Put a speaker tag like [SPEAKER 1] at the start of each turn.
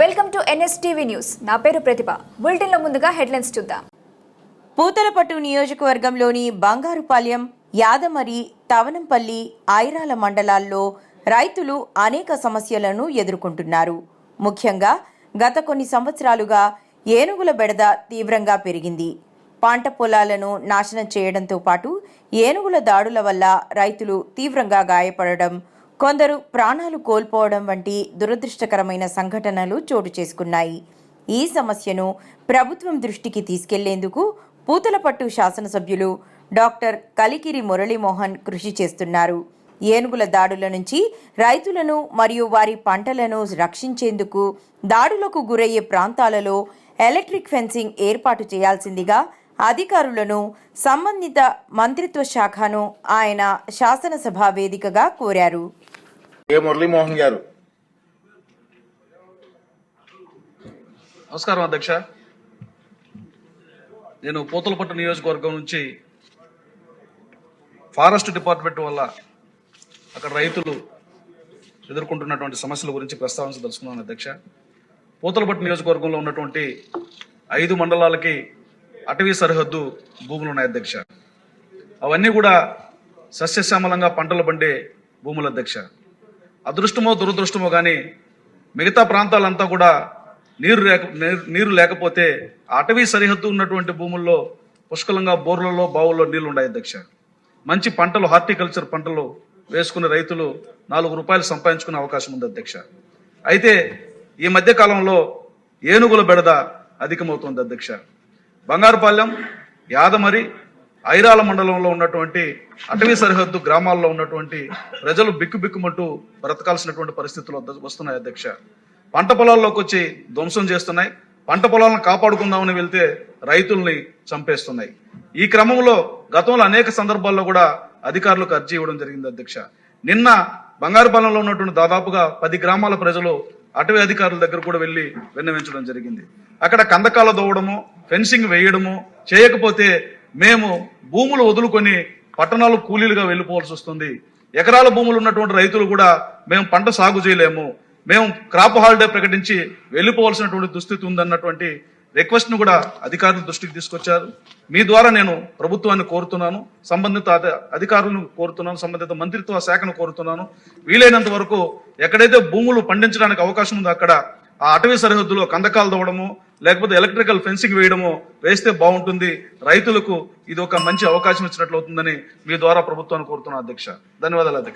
[SPEAKER 1] Welcome to NSTV news. నా పేరు ప్రతిభ. బులెటిన్లో ముందుగా హెడ్లైన్స్ చూద్దాం.
[SPEAKER 2] పూతలపట్టు నియోజకవర్గంలోని బంగారుపాలెం యాదమరి తవనంపల్లి ఐరాల మండలాల్లో రైతులు అనేక సమస్యలను ఎదుర్కొంటున్నారు. ముఖ్యంగా గత కొన్ని సంవత్సరాలుగా ఏనుగుల బెడద తీవ్రంగా పెరిగింది. పంట పొలాలను నాశనం చేయడంతో పాటు ఏనుగుల దాడుల వల్ల రైతులు తీవ్రంగా గాయపడడం కొందరు ప్రాణాలు కోల్పోవడం వంటి దురదృష్టకరమైన సంఘటనలు చోటు చేసుకున్నాయి. ఈ సమస్యను ప్రభుత్వం దృష్టికి తీసుకెళ్ళేందుకు పూతలపట్టు శాసనసభ్యులు డాక్టర్ కలికిరి మురళీమోహన్ కృషి చేస్తున్నారు. ఏనుగుల దాడుల నుంచి రైతులను మరియు వారి పంటలను రక్షించేందుకు దాడులకు గురయ్యే ప్రాంతాలలో ఎలక్ట్రిక్ ఫెన్సింగ్ ఏర్పాటు చేయాల్సిందిగా అధికారులను సంబంధిత మంత్రిత్వ శాఖను ఆయన శాసనసభ వేదికగా కోరారు.
[SPEAKER 3] మురళీమోహన్ గారు?
[SPEAKER 4] నమస్కారం అధ్యక్ష. నేను పూతలపట్టు నియోజకవర్గం నుంచి ఫారెస్ట్ డిపార్ట్మెంట్ వల్ల అక్కడ రైతులు ఎదుర్కొంటున్నటువంటి సమస్యల గురించి ప్రస్తావించదలుచుకున్నాను అధ్యక్ష. పూతలపట్టు నియోజకవర్గంలో ఉన్నటువంటి ఐదు మండలాలకి అటవీ సరిహద్దు భూములు ఉన్నాయి అధ్యక్ష. అవన్నీ కూడా సస్యశ్యామలంగా పంటలు పండే భూములు అధ్యక్ష. అదృష్టమో దురదృష్టమో కానీ మిగతా ప్రాంతాలంతా కూడా నీరు లేక నీరు- లేకపోతే ఆ అటవీ సరిహద్దు ఉన్నటువంటి భూముల్లో పుష్కలంగా బోర్లలో బావుల్లో నీళ్ళు ఉన్నాయి అధ్యక్ష. మంచి పంటలు హార్టికల్చర్ పంటలు వేసుకునే రైతులు నాలుగు రూపాయలు సంపాదించుకునే అవకాశం ఉంది అధ్యక్ష. అయితే ఈ మధ్య కాలంలో ఏనుగుల బెడద అధికమవుతోంది అధ్యక్ష. బంగారుపాలెం యాదమరి ఐరాల మండలంలో ఉన్నటువంటి అటవీ సరిహద్దు గ్రామాల్లో ఉన్నటువంటి ప్రజలు బిక్కుబిక్కుమంటూ బ్రతకాల్సినటువంటి పరిస్థితులు వస్తున్నాయి అధ్యక్ష. పంట పొలాల్లోకి వచ్చి ధ్వంసం చేస్తున్నాయి. పంట పొలాలను కాపాడుకుందామని వెళ్తే రైతుల్ని చంపేస్తున్నాయి. ఈ క్రమంలో గతంలో అనేక సందర్భాల్లో కూడా అధికారులకు అర్జీ ఇవ్వడం జరిగింది అధ్యక్ష. నిన్న బంగారుపాలెంలో ఉన్నటువంటి దాదాపుగా పది గ్రామాల ప్రజలు అటవీ అధికారుల దగ్గర కూడా వెళ్ళి విన్నవించడం జరిగింది. అక్కడ కందకాల దోవడము ఫెన్సింగ్ వేయడము చేయకపోతే మేము భూములు వదులుకొని పట్టణాలు కూలీలుగా వెళ్ళిపోవాల్సి వస్తుంది. ఎకరాల భూములు ఉన్నటువంటి రైతులు కూడా మేము పంట సాగు చేయలేము. మేము క్రాప్ హాలిడే ప్రకటించి వెళ్ళిపోవాల్సినటువంటి దుస్థితి ఉందన్నటువంటి రిక్వెస్ట్ను కూడా అధికారుల దృష్టికి తీసుకొచ్చారు. మీ ద్వారా నేను ప్రభుత్వాన్ని కోరుతున్నాను సంబంధిత అధికారులను కోరుతున్నాను సంబంధిత మంత్రిత్వ శాఖను కోరుతున్నాను. వీలైనంత వరకు ఎక్కడైతే భూములు పండించడానికి అవకాశం ఉందో అక్కడ ఆ అటవీ సరిహద్దులో కందకాలు తవ్వడము లేకపోతే ఎలక్ట్రికల్ ఫెన్సింగ్ వేయడము వేస్తే బాగుంటుంది. రైతులకు ఇది ఒక మంచి అవకాశం ఇచ్చినట్లు అవుతుందని మీ ద్వారా ప్రభుత్వాన్ని కోరుతున్నాను అధ్యక్ష. ధన్యవాదాలు అధ్యక్ష.